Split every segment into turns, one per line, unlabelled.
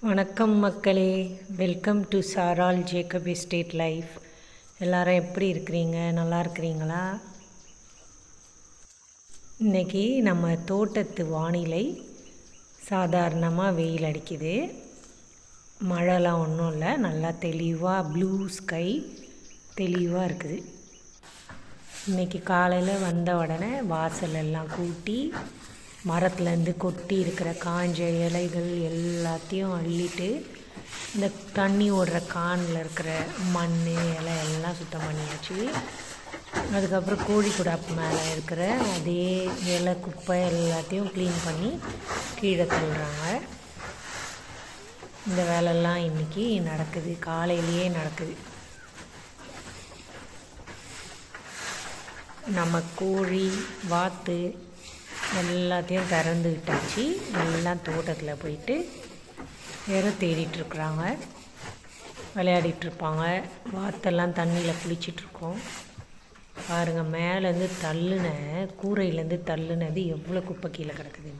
வணக்கம் மக்களே. Welcome to சாரால் ஜேக்கப் எஸ்டேட் லைஃப் எல்லாரும் எப்படி இருக்கிறீங்க? நல்லா இருக்கிறீங்களா? இன்றைக்கி நம்ம தோட்டத்து வானிலை சாதாரணமாக வெயில் அடிக்குது. மழைலாம் ஒன்றும் இல்லை. நல்லா தெளிவாக ப்ளூ ஸ்கை தெளிவாக இருக்குது. இன்றைக்கி காலையில் வந்த உடனே வாசல் எல்லாம் கூட்டி மரத்துலேருந்து கொட்டி இருக்கிற காஞ்ச இலைகள் எல்லாத்தையும் அள்ளிட்டு இந்த தண்ணி ஓடுற கானில் இருக்கிற மண் இலை எல்லாம் சுத்தம் பண்ணியாச்சு. அதுக்கப்புறம் கோழி குடாப்பு மேலே இருக்கிற அதே இலை குப்பை எல்லாத்தையும் க்ளீன் பண்ணி கீழே தள்ளுறாங்க. இந்த வேலைலாம் இன்றைக்கி நடக்குது. காலையிலேயே நடக்குது. நம்ம கோழி வாத்து எல்லாத்தையும் திறந்து விட்டாச்சு. எல்லாம் தோட்டத்தில் போயிட்டு வேற தேடிட்டுருக்குறாங்க விளையாடிட்டுருப்பாங்க வாத்தெல்லாம் தண்ணியில் குளிச்சிட்ருக்கோம் பாருங்கள் மேலேருந்து தள்ளுன கூரையிலேருந்து தள்ளுனது எவ்வளோ குப்பை கீழே கிடக்குது.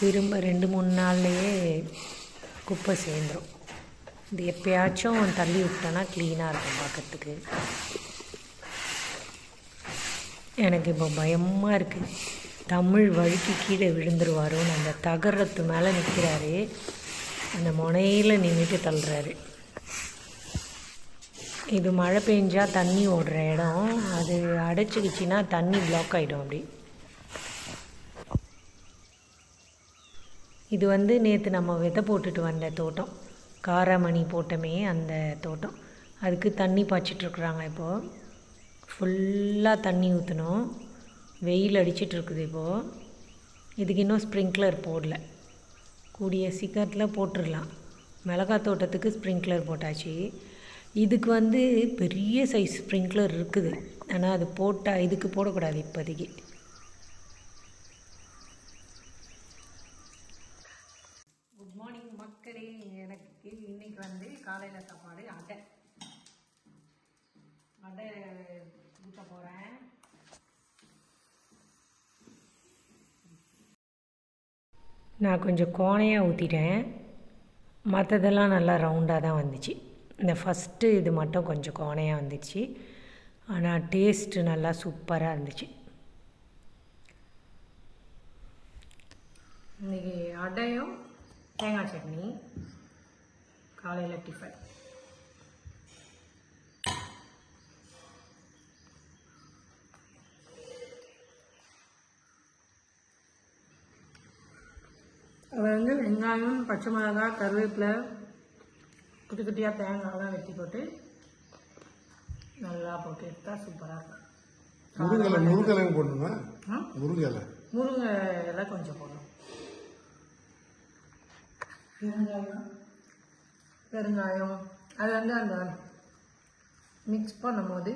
திரும்ப ரெண்டு மூணு நாள்லையே குப்பை சேர்ந்துடும் இது எப்பயாச்சும் தள்ளி விட்டோன்னா க்ளீனாக இருக்கும் பார்க்கறதுக்கு எனக்கு இப்போ பயமாக இருக்குது தமிழ் வழுக்கி கீழே விழுந்துருவாரோன்னு அந்த தகரத்து மேலே நிற்கிறாரு அந்த முனையில் நின்றுட்டு தள்ளுறாரு. இது மழை பெஞ்சால் தண்ணி ஓடுற இடம். அது அடைச்சிக்கிச்சின்னா தண்ணி பிளாக் ஆகிடும் அப்படி. இது வந்து நேற்று நம்ம விதை போட்டுட்டு வந்த தோட்டம். காராமணி போட்டோமே அந்த தோட்டம். அதுக்கு தண்ணி பாய்ச்சிட்ருக்குறாங்க இப்போது ஃபுல்லாக தண்ணி ஊற்றணும் வெயில் அடிச்சிட்ருக்குது இப்போது இதுக்கு இன்னும் ஸ்ப்ரிங்க்லர் போடல. கூடிய சீக்கிரத்தில் போட்டுடலாம் மிளகாய் தோட்டத்துக்கு ஸ்ப்ரிங்க்லர் போட்டாச்சு. இதுக்கு வந்து பெரிய சைஸ் ஸ்ப்ரிங்க்லர் இருக்குது. ஆனால் அது போட்டால் இதுக்கு போடக்கூடாது இப்போதைக்கு குட் மார்னிங் மக்களே எனக்கு இன்னைக்கு வந்து காலையில் சாப்பாடு அடை அடை ஊற்ற போகிறேன் நான் கொஞ்சம் கோணையாக ஊற்றிட்டேன் மற்றதெல்லாம் நல்லா ரவுண்டாக தான் வந்துச்சு. இந்த ஃபஸ்ட்டு இது மட்டும் கொஞ்சம் கோணையாக வந்துச்சு. ஆனால் டேஸ்ட்டு நல்லா சூப்பராக இருந்துச்சு. இன்றைக்கி அடையும் தேங்காய் சட்னி காலையில் டிஃபன் அது வந்து வெங்காயம் பச்சை மிளகாய் கருவேப்பிலை குட்டி குட்டியாக தேங்காய்லாம் வெட்டி போட்டு நல்லா போட்டு எடுத்தால் சூப்பராக இருக்கும்.
முருங்கலை முருங்கலையும் போடணுமா?
ஆ?
முருங்கலை.
முருங்கை இலை கொஞ்சம் போடணும். பெருங்காயம் பெருங்காயம் அது வந்து அந்த மிக்ஸ் பண்ணும்போது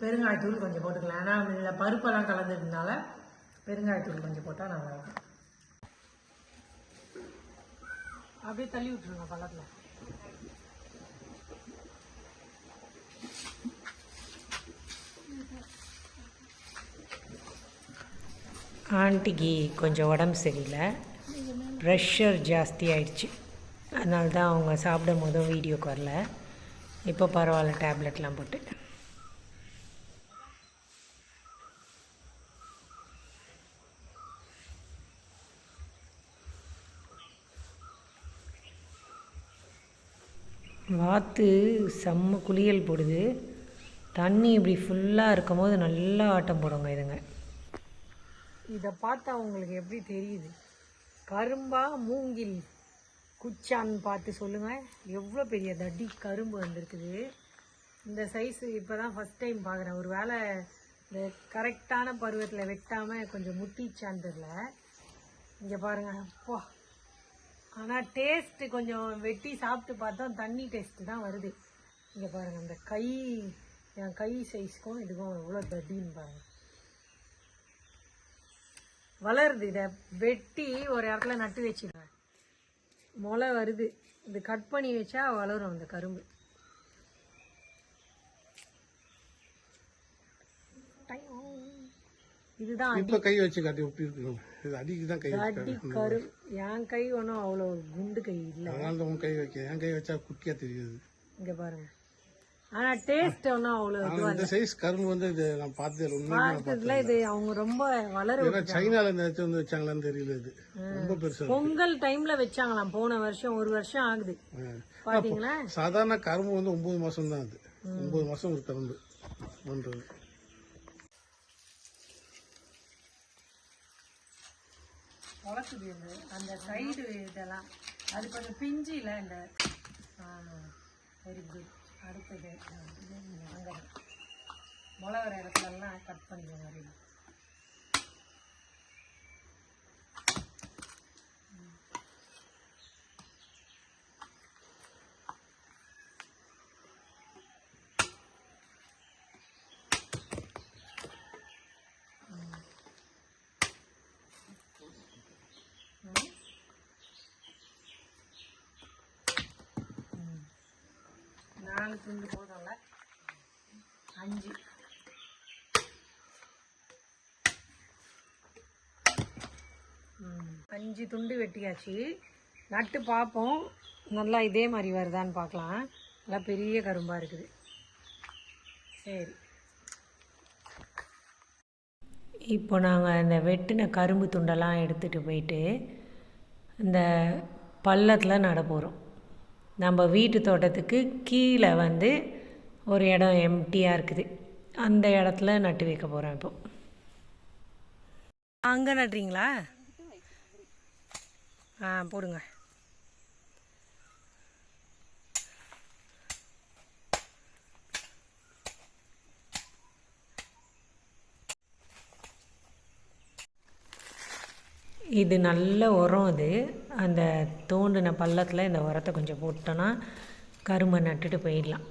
பெருங்காயத்தூள் கொஞ்சம் போட்டுக்கலாம். ஏன்னா அதில் பருப்பெல்லாம் கலந்ததுனால பெருங்காயத்தூள் கொஞ்சம் போட்டால் நல்லாயிருக்கும் அப்படியே தள்ளி விட்டுருங்க பழத்தில் ஆண்டிக்கு கொஞ்சம் உடம்பு சரியில்லை. ப்ரெஷர் ஜாஸ்தி ஆயிடுச்சு. அதனால தான் அவங்க சாப்பிடும் போதும் வீடியோக்கு வரல. இப்போ பரவாயில்ல டேப்லெட்லாம் போட்டு. வாத்து செம்ம குளியல் போடுது. தண்ணி இப்படி ஃபுல்லாக இருக்கும் போது நல்லா ஆட்டம் போடுங்க இதுங்க. இதை பார்த்தா அவங்களுக்கு எப்படி தெரியுது? கரும்பா மூங்கில் குச்சான்னு பார்த்து சொல்லுங்கள் எவ்வளோ பெரிய தடி கரும்பு வந்திருக்குது. இந்த சைஸு இப்போ தான் ஃபஸ்ட் டைம் பார்க்குறேன். ஒரு வேளை இந்த கரெக்டான பருவத்தில் வெட்டாமல் கொஞ்சம் முட்டிச்சான்னு தெரில இங்கே பாருங்கள் அப்பா ஆனால் டேஸ்ட்டு கொஞ்சம் வெட்டி சாப்பிட்டு பார்த்தா தண்ணி டேஸ்ட்டு தான் வருது. இங்கே பாருங்கள் அந்த கை என் கை சைஸ்க்கும் இதுக்கும் எவ்வளோ தடின்னு பாருங்கள் வளருது இதை வெட்டி ஒரு இடத்துல நட்டு வச்சுருவேன். முளை வருது. இது கட் பண்ணி வச்சா வளரும் அந்த கரும்பு.
இதுதான்
இப்ப கை வச்சு காட்டி ஒப்பி இருக்கணும் இது அடிக்கு தான் கை
அடி கரு. என் கை ஒன்றும் அவ்வளோ குண்டு கை இல்லை.
அதனால தான் உன் கை வைக்க. என் கை வச்சா குட்டியா தெரியுது.
இங்க பாருங்க. ஆனா டேஸ்ட் ஒன்றும் அவ்வளோ
இந்த சைஸ் கரும்பு வந்து இது நான் பார்த்தது நான்
பார்த்ததுல இது அவங்க ரொம்ப வளர
சைனால இடத்துல வந்து வச்சாங்களான்னு தெரியல இது. ரொம்ப பெருசா.
பொங்கல் டைம்ல வச்சாங்களாம். போன வருஷம் ஒரு வருஷம் ஆகுது. பாத்தீங்களா?
சாதாரண கரும்பு வந்து ஒன்பது மாசம் தான் அது ஒன்பது மாசம் ஒரு கரும்பு. பண்றது.
வளர்க்குது அது அந்த சைடு இதெல்லாம். அது கொஞ்சம் பிஞ்சு இல்லை இந்த வெரி குட் அடுத்தது. அங்கே. முளை வர இடத்துலலாம் கட் பண்ணிக்கோங்க மாதிரி நாலு துண்டு போதும்ல அஞ்சு. அஞ்சு துண்டு வெட்டியாச்சு. நட்டு பார்ப்போம். நல்லா இதே மாதிரி வருதான்னு பார்க்கலாம். நல்லா பெரிய கரும்பாக இருக்குது. சரி. இப்போ நாங்கள் இந்த வெட்டின கரும்பு துண்டெல்லாம் எடுத்துகிட்டு போயிட்டு இந்த பள்ளத்தில் நட போகிறோம் நம்ம வீட்டு தோட்டத்துக்கு கீழே வந்து ஒரு இடம் எம்டியாக இருக்குது. அந்த இடத்துல நட்டு வைக்க போகிறோம் இப்போ. அங்கே நட்டுறீங்களா ஆ போடுங்க. இது நல்ல உரம் இது அந்த தோண்டின பள்ளத்தில் இந்த உரத்தை கொஞ்சம் போட்டோன்னா கரும்பை நட்டுட்டு போயிடலாம்.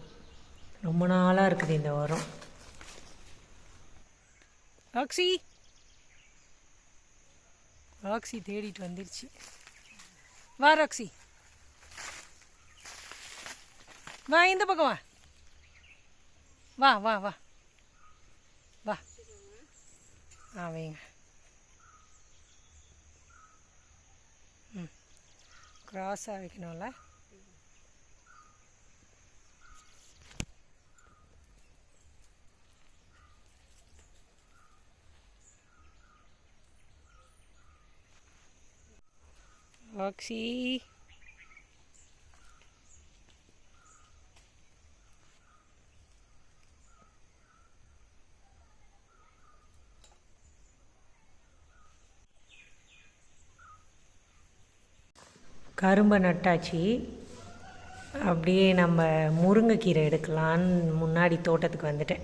ரொம்ப நாளாக இருக்குது இந்த உரம். ஆக்சி. ராக்ஸி தேடிட்டு வந்துருச்சு. வா ராக்ஸி வா இந்த பக்கம் வா. வா வா வா. வா. ஆ வைங்க. க்ராஸாக வைக்கணும்ல? ராக்ஸி கரும்பை நட்டாச்சு. அப்படியே நம்ம முருங்கைக்கீரை எடுக்கலான்னு முன்னாடி தோட்டத்துக்கு வந்துட்டேன்.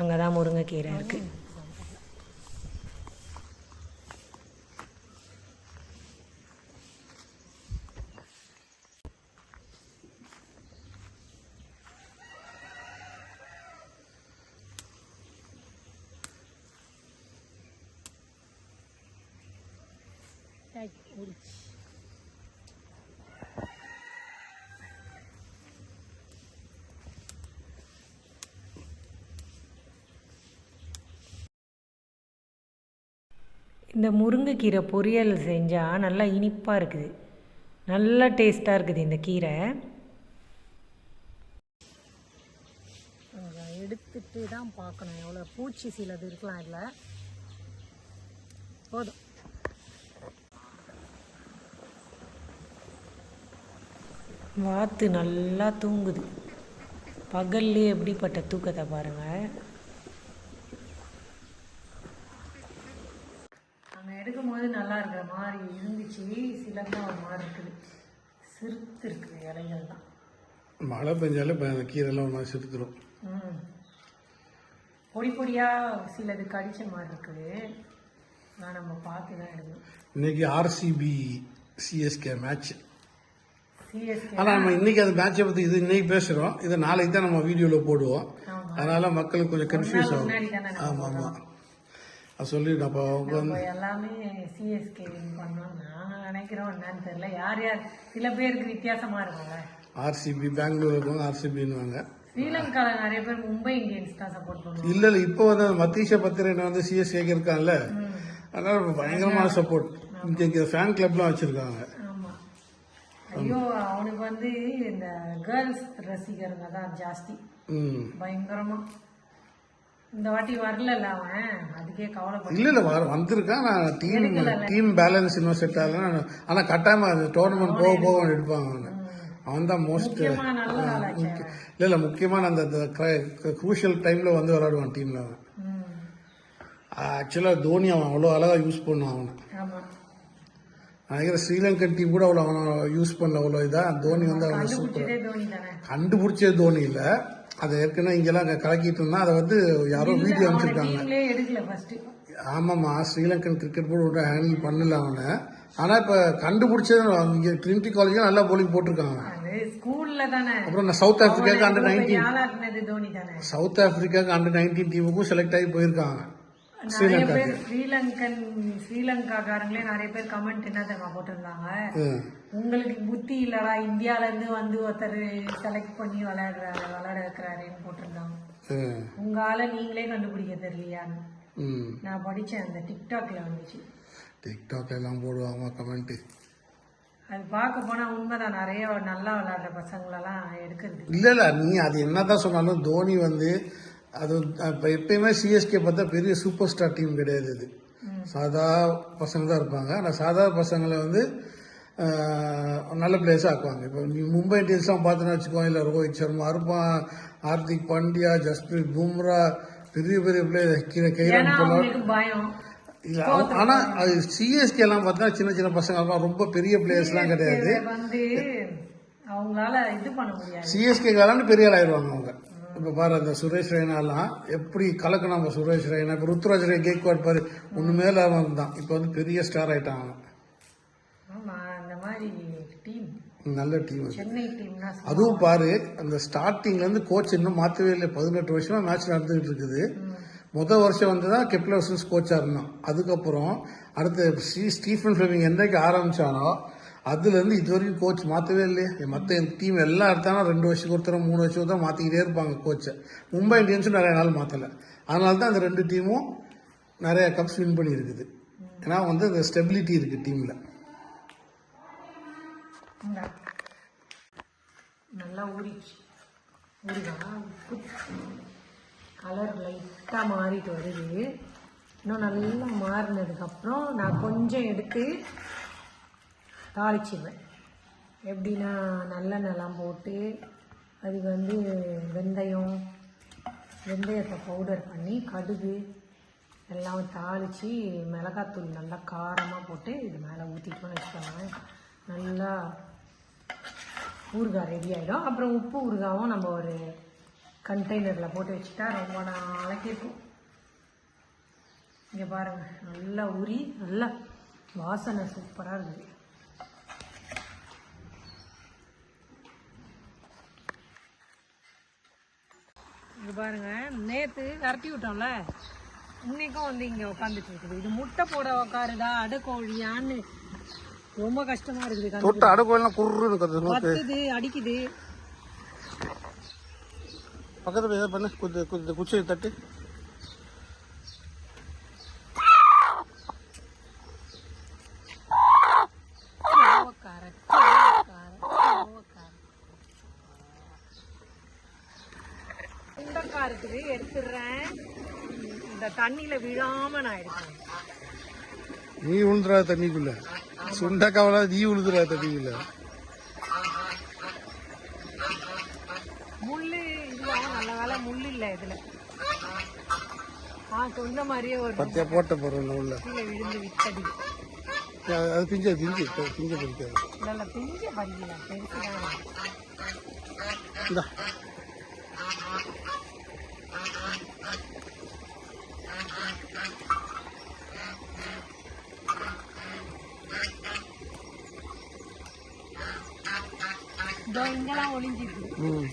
அங்கே தான் முருங்கைக்கீரை இருக்குது இந்த முருங்கைக்கீரை பொரியல் செஞ்சால் நல்லா இனிப்பாக இருக்குது. நல்லா டேஸ்ட்டாக இருக்குது இந்த கீரை. எடுத்துட்டு தான் பார்க்கணும். எவ்வளோ பூச்சி சிலது இருக்கலாம் இதில். போதும். வாத்து நல்லா தூங்குது. பகல்லே எப்படிப்பட்ட தூக்கத்தை பாருங்கள் அங்கே எடுக்கும்போது நல்லா இருக்கிற மாதிரி இருந்துச்சு சிலந்தான் ஒரு மாதிரி இருக்குது. சிறுத்து இருக்குது இலைகள் தான்.
மழை பெஞ்சாலே இப்ப கீரைலாம் ஒரு மாதிரி செத்துரும்
ம். பொடி பொடியாக சிலது கடிச்ச மாதிரி இருக்குது. நான் நம்ம பார்த்து தான் எடுக்கணும்.
இன்னைக்கு ஆர்சிபி சிஎஸ்கே மேட்ச்
சிஎஸ்கே
ஆனா நம்ம இன்னைக்கு அந்த மேட்சை பத்தி இது இன்னைக்கு பேசுறோம். இதை நாளைக்கு தான் நம்ம வீடியோல போடுவோம். அதனால மக்களுக்கு கொஞ்சம் கன்ஃபியூஸ் ஆகும்.
முன்னாடி தானே நம்ம
ஆமா ஆமா அது சொல்லி நம்ம அவங்க வந்து
எல்லாமே சிஎஸ்கே வின் பண்ணோம் நாங்கள் நினைக்கிறோம் என்னன்னு தெரியல யார் யார் சில பேருக்கு வித்தியாசமாக இருக்கும்ல
ஆர்சிபி பெங்களூர் இருக்கவங்க ஆர்சிபின்னுவாங்க
ஸ்ரீலங்கால நிறைய பேர் மும்பை இந்தியன்ஸ் தான் சப்போர்ட் பண்ணுவாங்க
இல்ல இல்ல இப்போ வந்து மத்தீஷ பத்திரன் வந்து சிஎஸ்கே இருக்கான்ல. அதனால பயங்கரமான சப்போர்ட் இங்க ஃபேன் கிளப்லாம் வச்சிருக்காங்க
ஐயோ அவனுக்கு வந்து இந்த கேர்ள்ஸ் ரசிகருங்க தான் ஜாஸ்தி பயங்கரமா இந்த வாட்டி வரல அவன். அதுக்கே கவலைப்பட
இல்ல இல்ல வர வந்திருக்கான். நான் டீம் டீம் பேலன்ஸ் இன்னும் செட் ஆகல. ஆனா கட்டாயமா அந்த டோர்னமெண்ட் போக போக எடுப்பாங்க அவனை. அவன் தான் மோஸ்ட் இல்ல இல்ல முக்கியமான அந்த குரூஷியல் டைம்ல வந்து விளையாடுவான் டீம்ல அவன்.
ம்.
ஆக்சுவலா தோனி அவன் அவ்வளோ அழகா யூஸ் பண்ணுவான் அவனை. நினைக்கிறேன் ஸ்ரீலங்கன் டீம் கூட அவ்வளோ அவனை யூஸ் பண்ணல அவ்வளோ இதா. தோனி வந்து அவனை சூப்பர்
கண்டுபிடிச்சது தோனி
இல்ல. அதை ஏற்கனவே இங்கெல்லாம் அங்க கலக்கிட்டு இருந்தா அதை வந்து யாரோ வீடியோ
ஃபர்ஸ்ட்
ஆமாம்மா ஸ்ரீலங்கன் கிரிக்கெட் போர்டு ஒன்றும் ஹேண்டில் பண்ணல அவனை. ஆனா இப்ப கண்டுபிடிச்சது இங்க ட்ரினிட்டி காலேஜ்ல நல்லா போலிங் போட்டிருக்காங்க. அப்புறம் நான் சவுத் ஆப்பிரிக்காக்கு அண்டர் நைன்டீன் சவுத் ஆப்பிரிக்காக்கு அண்டர் நைன்டீன் டீமுக்கும் செலக்ட் ஆகி போயிருக்காங்க.
நிறைய பேர் ஸ்ரீலங்கன் ஸ்ரீலங்காக்காரங்களே நிறைய பேர் கமெண்ட் என்ன தெரியுமா போட்டிருந்தாங்க. உங்களுக்கு புத்தி இல்லடா இந்தியால இருந்து வந்து ஒருத்தர் செலக்ட் பண்ணி விளையாடுறாரு விளையாட வைக்கிறாருன்னு போட்டிருந்தாங்க.
ம்.
உங்க ஆளை நீங்களே கண்டுபிடிக்க தெரியலையான்னு. நான் படிச்சேன் அந்த டிக்டாக்ல வந்துச்சு.
டிக்டாக்ல எல்லாம் போடுவாங்க கமெண்ட்
அது பார்க்க போனா உண்மைதான் நிறைய நல்லா விளையாடுற பசங்களெல்லாம் எடுக்கிறது.
இல்ல இல்ல நீ அது என்னதான் சொன்னாலும் தோனி வந்து அது இப்ப எப்பயுமே சிஎஸ்கே பார்த்தா பெரிய சூப்பர் ஸ்டார் டீம் கிடையாது இது. சாதா பசங்க தான் இருப்பாங்க. ஆனால் சாதா பசங்களை வந்து நல்ல பிளேஸாக ஆக்குவாங்க. இப்போ மும்பை இந்தியன்ஸ்லாம் பார்த்தோன்னா வச்சுக்கோ இல்லை ரோஹித் சர்மா இருப்பான் ஹார்திக் பாண்டியா ஜஸ்பிரீத் பும்ரா பெரிய பெரிய பிளேயர் கைரான்
ஏன்னா அவங்களுக்கு பயம்.
இல்ல அவ- ஆனா அது சிஎஸ்கே எல்லாம் பார்த்தா சின்ன சின்ன பசங்க ரொம்ப பெரிய பிளேயர்ஸ்லாம் கிடையாது. சிஎஸ்கே காலான்னு பெரிய ஆள் ஆயிடுவாங்க அவங்க. இப்ப பாரு அந்த சுரேஷ் ரெய்னாலாம் எப்படி கலக்கணும் நம்ம சுரேஷ் ரெய்னா இப்ப ருத்ராஜ் ரே கேக்வாட் பாரு ஒண்ணு மேல அவன் தான் இப்ப வந்து பெரிய ஸ்டார் ஆயிட்டான் அவன். நல்ல டீம் அதுவும் பாரு அந்த ஸ்டார்டிங்ல இருந்து கோச் இன்னும் மாத்தவே இல்லை. பதினெட்டு வருஷமா மேட்ச் நடந்துகிட்டு இருக்குது. முதல் வருஷம் வந்து தான் கெப்லர்ஸ் கோச்சா இருந்தான் அதுக்கப்புறம் அடுத்த ஸ்டீஃபன் ஃபிளமிங் என்னைக்கு ஆரம்பிச்சானோ அதுலேருந்து இது வரைக்கும் கோச் மாற்றவே இல்லையே மற்ற டீம் எல்லாம் எடுத்தாலும் ரெண்டு வருஷத்துக்கு ஒருத்தர் மூணு வருஷம் ஒருத்தர் மாற்றிக்கிட்டே இருப்பாங்க கோச்சை மும்பை இந்தியன்ஸும் நிறைய நாள் மாற்றலை அதனால தான் அந்த ரெண்டு டீமும் நிறைய கப்ஸ் வின் பண்ணி இருக்குது ஏன்னா வந்து அந்த ஸ்டெபிலிட்டி இருக்கு டீம்ல
நல்லா ஊறிச்சு கலர் லைட்டாக மாறிட்டு வருது. இன்னும் நல்லா மாறினதுக்கப்புறம் நான் கொஞ்சம் எடுத்து தாளிச்சிடுவேன் எப்படின்னா நல்லெண்ணெய்லாம் போட்டு அதுக்கு வந்து வெந்தயம் வெந்தயத்தை பவுடர் பண்ணி கடுகு எல்லாம் தாளித்து மிளகாத்தூள் நல்லா காரமாக போட்டு இது மேலே ஊற்றிட்டோம்னு வச்சுக்கோங்க நல்லா ஊறுகாய் ரெடி ஆகிடும் அப்புறம் உப்பு ஊறுகாவும் நம்ம ஒரு கண்டெய்னரில் போட்டு வச்சுட்டா ரொம்ப நாளைக்கு இருக்கும் இங்கே பாருங்கள் நல்லா ஊறி நல்லா வாசனை சூப்பராக இருக்குது இங்கே பாருங்க நேற்று விரட்டி விட்டோம்ல? இன்னைக்கும் வந்து இங்கே உட்காந்துட்டு இருக்குது. இது முட்டை போட உட்காருதா அடைக்கோழியான்னு ரொம்ப கஷ்டமா இருக்குது
தொட்டு அடக்கோலாம் குர்ரு
கத்துது அடிக்குது.
பக்கத்துல ஏதாவது பண்ணு. கொஞ்சம் கொஞ்சம் குச்சியை தட்டு.
கோவக்கார சுண்டக்காய் இருக்குது. எடுத்துடுறேன். இந்த தண்ணியில விழாம நான் எடுக்கிறேன்
நீ உழுதுறாத தண்ணிக்குள்ள. சுண்டக்காவலா நீ உழுதுறாத தண்ணிக்குள்ள.
முள்ளு இதுல நல்ல வேலை முள்ளு இல்லை இதுல. ஆ சொன்ன மாதிரியே ஒரு
பத்தியா போட்ட போறோம் உள்ள
விழுந்து விட்டது.
அது பிஞ்ச பிஞ்சு பிஞ்ச பிடிக்காது.
நல்ல பெரிய பரியல பெருசுதான் இதோ இங்கெல்லாம் ஒளிஞ்சிருக்கு.
ம்.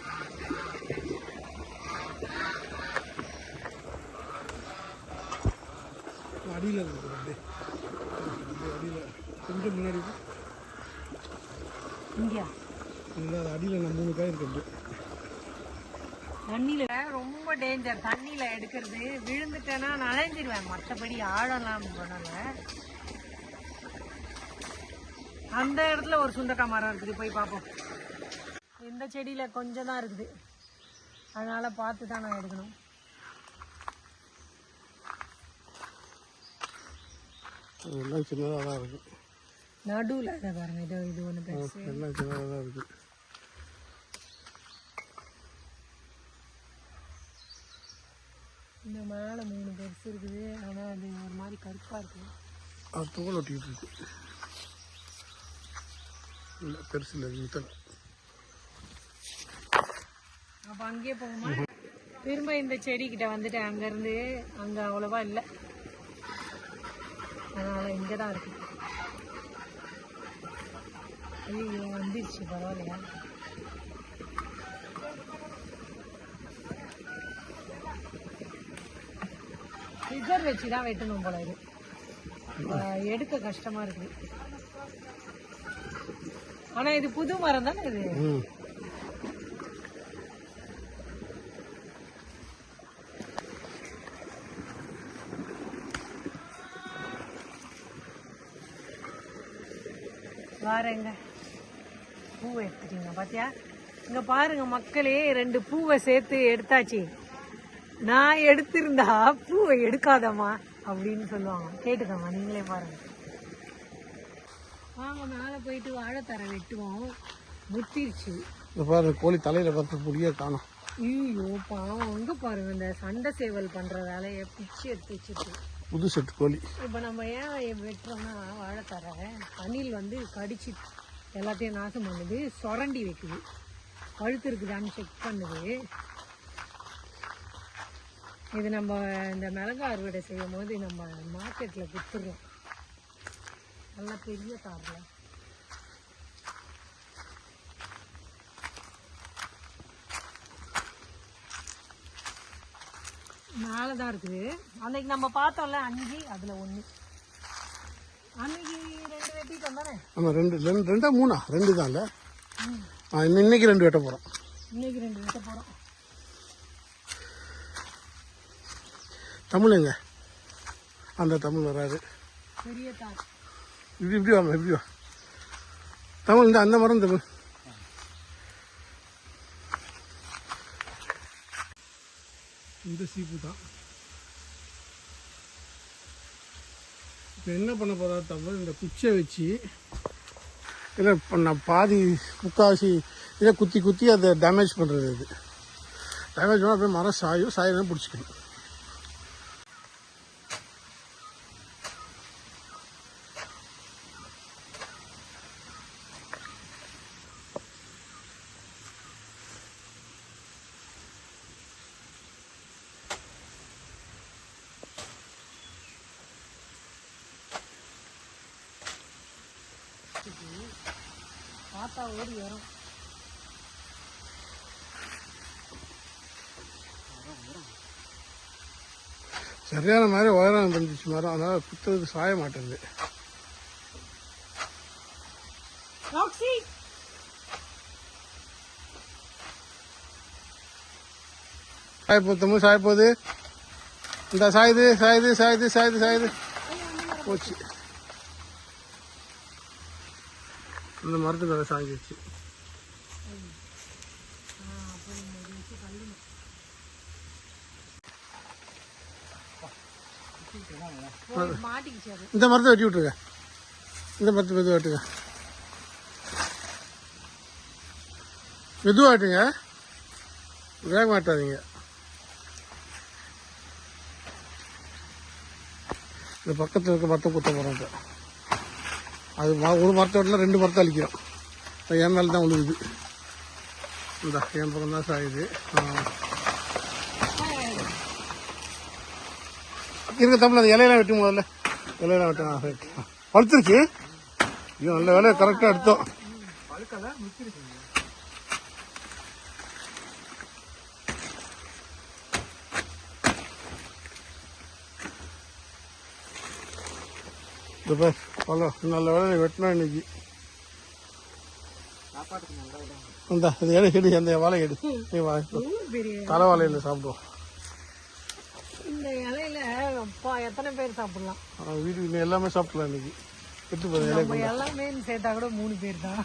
அடியில் இருக்குது அப்படியே அடியில். கொஞ்சம் முன்னாடி.
இங்கயா?
இல்லை அது அடியில் நான் மூணு காய் இருக்கு
தண்ணியில ரொம்ப டேஞ்சர் தண்ணியில எடுக்கிறது. விழுந்துட்டேன்னா நனைஞ்சிருவேன் மற்றபடி ஆழம்லாம் பண்ணல. அந்த இடத்துல ஒரு சுண்டக்காய் மரம் இருக்குது. போய் பார்ப்போம். இந்த செடியில கொஞ்சம் தான் இருக்குது. அதனால பார்த்து தான் நான் எடுக்கணும்.
எல்லாம் சின்னதாக தான் இருக்கு.
நடுவில் இதை இது இது ஒன்று பெருசு.
எல்லாம் சின்னதாக தான் இருக்கு.
இந்த மேலே மூணு பெருசு இருக்குது. ஆனால் அது ஒரு மாதிரி கருப்பாக இருக்குது
அது தோல் ஒட்டிக்கிட்டு இருக்கு. இல்லை பெருசு இல்லை முத்தல்
அப்போ அங்கேயே போகுமா? திரும்ப இந்த செடிக்கிட்ட வந்துட்டேன் அங்கேருந்து அங்கே அவ்வளோவா இல்லை. அதனால் இங்கே தான் இருக்கு. ஐயோ வந்துருச்சு பரவாயில்லையா? ரிசர்வ் வச்சு தான் வெட்டணும் போல இது. எடுக்க கஷ்டமா இருக்குது. ஆனா இது புது மரம் தானே இது வாரேங்க. பூவை எடுத்துட்டீங்க பாத்தியா? இங்க பாருங்க மக்களே ரெண்டு பூவை சேர்த்து எடுத்தாச்சு. நான் எடுத்திருந்தா பூவை எடுக்காதம்மா அப்படின்னு சொல்லுவாங்க. கேட்டுக்கோங்க நீங்களே பாருங்க. வாங்க மேலே போயிட்டு வாழைத்தரை வெட்டுவோம். முத்திருச்சு.
பாரு கோழி தலையில் பார்த்து புளியே காணும்.
ஐயோ பாவம். அங்க பாருங்க இந்த சண்டை சேவல் பண்ற வேலையை பிச்சு எடுத்து வச்சுட்டு
புது செட்டு கோழி.
இப்போ நம்ம ஏன் வெட்டுறோம்னா வாழைத்தர? அணில் வந்து கடிச்சு எல்லாத்தையும் நாசம் பண்ணுது சுரண்டி வைக்குது. கழுத்து இருக்குதான்னு செக் பண்ணுது. இது நம்ம இந்த மிளகா அறுவடை செய்யும் போது நம்ம மார்க்கெட்டில் விற்றுறோம் நல்லா பெரிய தாரில் மேலே தான் இருக்குது. அன்னைக்கு நம்ம பார்த்தோம்ல அஞ்சு அதில் ஒன்று அன்னைக்கு ரெண்டு வெட்டிட்டோம் தானே?
ஆமாம் ரெண்டு ரெண்டு ரெண்டா மூணா? ரெண்டு தான்ல இன்னைக்கு ரெண்டு வெட்ட போகிறோம்
இன்னைக்கு ரெண்டு வெட்ட போகிறோம்
தமிழ் எங்க? அந்த தமிழ் வராது.
பெரிய
இப்படி இப்படி இப்படி வா தமிழ் இந்த அந்த மரம் தமிழ் இந்த சீப்பு தான். இப்போ என்ன பண்ண போகிறா தவிர இந்த குச்சியை வச்சு இல்லை இப்போ நான் பாதி முக்காவாசி இதை குத்தி குத்தி அதை டேமேஜ் பண்ணுறது இது. டேமேஜ் பண்ணால் அப்படியே மரம் சாயும் சாயெல்லாம் பிடிச்சிக்கணும்
பார்த்தா ஓடி வரும்
சரியான மாதிரி உயரம் வந்துச்சு மரம் அதனால் குத்துறது சாய மாட்டேங்குது. சாய போகுது தமிழ் சாய போகுது. இந்த சாயுது சாயுது சாயுது சாயுது சாயுது போச்சு. இந்த மரத்துக்கு அதை சாய்ஞ்சிச்சு இந்த மரத்தை வெட்டி விட்டுருங்க. இந்த மரத்தை மெதுவாக வெட்டுங்க. மெதுவாக வெட்டுங்க. வேக மாட்டாதீங்க. இந்த பக்கத்தில் இருக்க மரத்தை குத்த போகிறோம் இப்போ. அது ஒரு மரத்தை வெட்டினா ரெண்டு மரத்தை அழிக்கிறோம். என் மேலே தான் விழுகுது. இந்த என் பக்கம் தான் சாயுது இருக்க தமிழ் அந்த இலையெல்லாம் வெட்டி முதல்ல இலையெல்லாம் வெட்ட ரைட் பழுத்துருச்சு ஐயோ நல்ல வேலை கரெக்டாக எடுத்தோம். பார் பழம். நல்ல வேலை வெட்டினா இன்னைக்கு. இந்த இந்த இலை எடு அந்த வாழை எடு நீ வா
எவ்வளோ பெரிய
தலை வாழையில் சாப்பிடுவோம்.
அப்பா எத்தனை பேர் சாப்பிடலாம்?
வீட்டுக்கு எல்லாமே சாப்பிடலாம் இன்னைக்கு. இலை
நம்ம எல்லாமே சேர்த்தா கூட மூணு பேர் தான்.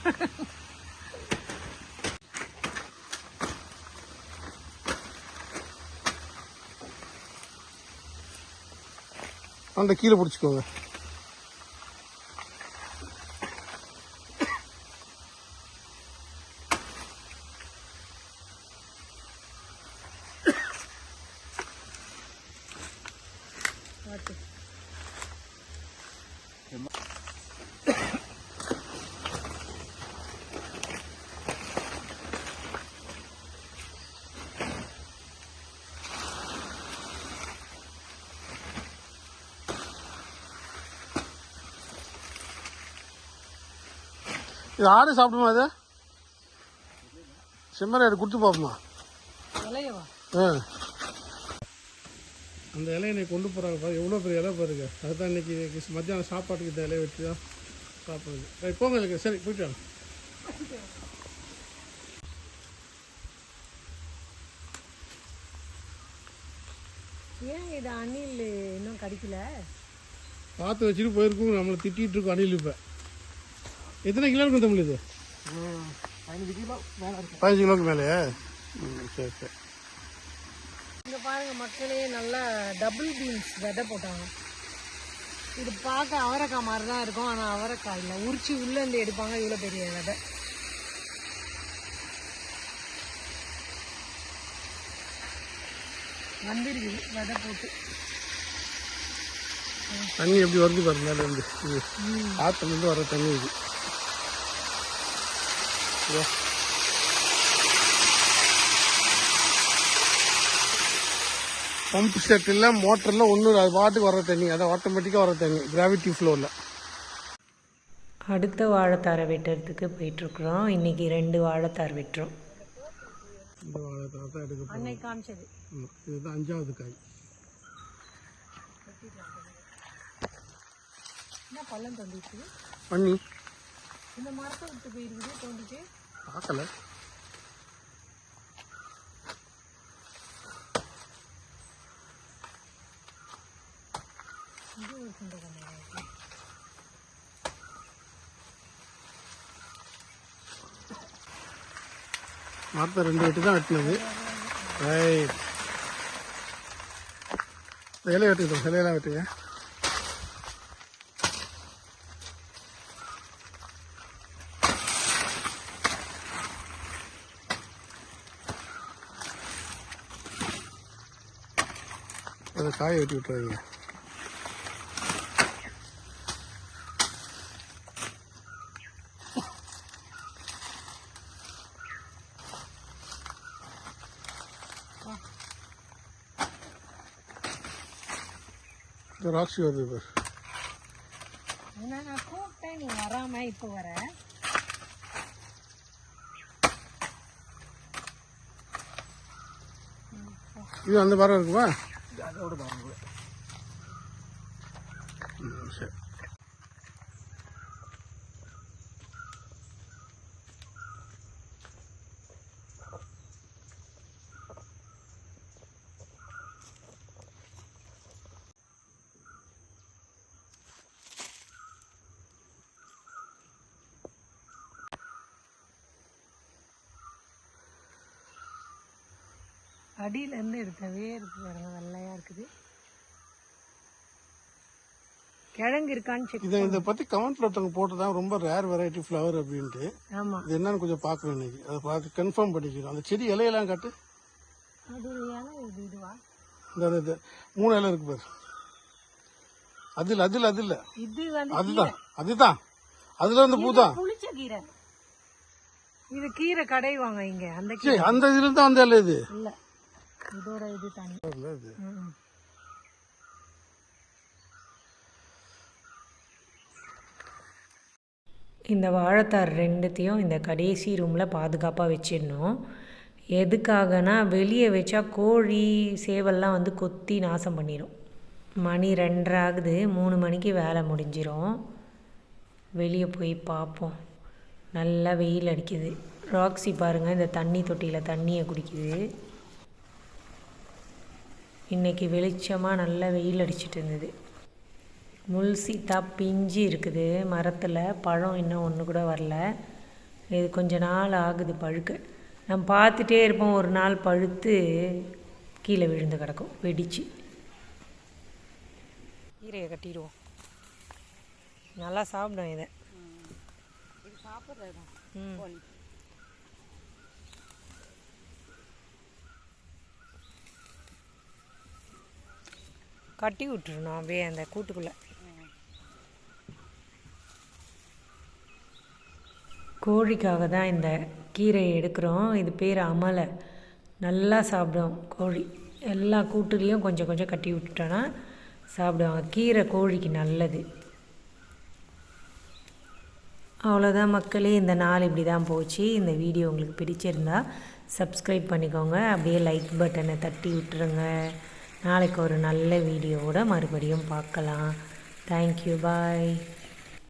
அந்த கீழே பிடிச்சிக்கோங்க. இது ஆடு சாப்பிடுமா அது செம்மறி ஆடு கொடுத்து பார்ப்போமா ஆ. அந்த இலையை இன்னைக்கு கொண்டு போகிறாங்க பாரு எவ்வளோ பெரிய இலை பாருங்க. அதுதான் இன்னைக்கு இன்னைக்கு மத்தியானம் சாப்பாட்டுக்கு இந்த இலையை வச்சு தான் சாப்பிடுறது. சரி போங்க இதுக்கு சரி போயிட்டு வாங்க.
ஏன் இது அணில் இன்னும் கடிக்கல?
பார்த்து வச்சுட்டு போயிருக்கும். நம்மளை திட்டிகிட்டு இருக்கோம் அணில் இப்போ. எத்தனை கிலோ இருக்கும் தமிழ் இது?
பதினஞ்சு கிலோ
பதினஞ்சு கிலோக்கு மேலேயா? ம் சரி சரி.
இங்க பாருங்க மக்களே நல்லா டபுள் பீன்ஸ் விதை போட்டாங்க. இது பார்க்க அவரைக்காய் மாதிரி தான் இருக்கும். ஆனால் அவரைக்காய் இல்லை. உரிச்சு உள்ள இருந்து எடுப்பாங்க. இவ்வளோ பெரிய விதை. வந்துருக்குது விதை போட்டு.
தண்ணி எப்படி வருது பாருங்க மேலே இருந்து. ஆற்றுலேருந்து வர தண்ணி இது. இதோ. பம்ப் செட்டில் மோட்டரில் ஒன்றும் அது பாட்டுக்கு வர தண்ணி. அது ஆட்டோமேட்டிக்காக வர தண்ணி. கிராவிட்டி ஃப்ளோவில்
அடுத்த வாழைத்தாரை வெட்டுறதுக்கு போயிட்டுருக்குறோம். இன்னைக்கு ரெண்டு வாழைத்தார் வெட்டுறோம்.
இந்த வாழைத்தாரை தான் எடுக்க
காமிச்சது.
இதுதான் அஞ்சாவது காய்.
என்ன பள்ளம் தந்துச்சு?
பண்ணி
இந்த மரத்தை விட்டு போயிருக்குது தோண்டிட்டு
பார்க்கல.
இது ஒரு இருக்கு.
மரத்தை ரெண்டு வெட்டி தான் வெட்டினது. ரைட் இலையை வெட்டிக்கிட்டோம் இலையெல்லாம் வெட்டுங்க. அதை காய வெட்டி விட்டுறாதீங்க. ராக்ஸி வருது பாரு
நான் கூப்பிட்டேன் நீ வராம இப்போ வர.
இது அந்த மரம் இருக்குமா? അതോട് പറഞ്ഞു.
அடியில இருந்து எடுத்தவே இருக்கு பாருங்க வெள்ளையா இருக்குது. கிழங்கு இருக்கான்னு செக்
இதை இதை பற்றி கமெண்ட்ல ஒருத்தவங்க போட்டுதான் ரொம்ப ரேர் வெரைட்டி ஃப்ளவர் அப்படின்ட்டு.
ஆமா.
இது என்னன்னு கொஞ்சம் பார்க்கணும் இன்னைக்கு. அதை பார்த்து கன்ஃபார்ம் பண்ணிக்கணும் அந்த செடி இலையெல்லாம் காட்டு.
அது இது இதுவா?
இந்த இந்த மூணு இலை இருக்கு பாரு. அதில் அதில் அதில்.
இது வந்து
அதுதான். அதுதான். அதுல வந்து பூ தான்
புளிச்ச கீரை. இது கீரை கடைவாங்க இங்க. அந்த
அந்த இதுல தான் இலை இது?
இல்ல. இதோட இது தனி.
இல்ல இது.
ம். இந்த வாழைத்தார் ரெண்டுத்தையும் இந்த கடைசி ரூமில் பாதுகாப்பாக வச்சிடணும். எதுக்காகனா வெளியே வச்சா கோழி சேவல்லாம் வந்து கொத்தி நாசம் பண்ணிடும் மணி ரெண்டரை ஆகுது மூணு மணிக்கு வேலை முடிஞ்சிரும். வெளியே போய் பார்ப்போம்.
நல்லா வெயில் அடிக்குது. ராக்ஸி பாருங்கள் இந்த தண்ணி தொட்டியில் தண்ணியை குடிக்குது. இன்றைக்கி வெளிச்சமாக நல்லா வெயில் அடிச்சிட்டு இருந்தது. முள் சீத்தா பிஞ்சு இருக்குது. மரத்தில் பழம் இன்னும் ஒன்று கூட வரல. இது கொஞ்ச நாள் ஆகுது பழுக்க. நம்ம பார்த்துட்டே இருப்போம். ஒரு நாள் பழுத்து கீழே விழுந்து கிடக்கும். வெடிச்சு. கீரையை கட்டிடுவோம். நல்லா சாப்பிடும் இதை.
சாப்பிட்றது
கட்டி விட்டுருணும் அப்படியே அந்த கூட்டுக்குள்ளே. கோழிக்காக தான் இந்த கீரையை எடுக்கிறோம். இது பேர் அமலை. நல்லா சாப்பிடும் கோழி. எல்லா கூட்டுலேயும் கொஞ்சம் கொஞ்சம் கட்டி விட்டுட்டோன்னா சாப்பிடுவாங்க கீரை கோழிக்கு நல்லது. அவ்வளோதான் மக்களே. இந்த நாள் இப்படி தான் போச்சு. இந்த வீடியோ உங்களுக்கு பிடிச்சிருந்தா சப்ஸ்கிரைப் பண்ணிக்கோங்க. அப்படியே லைக் பட்டனை தட்டி விட்டுருங்க. நாளைக்கு ஒரு நல்ல வீடியோவோட மறுபடியும் பார்க்கலாம். Thank you bye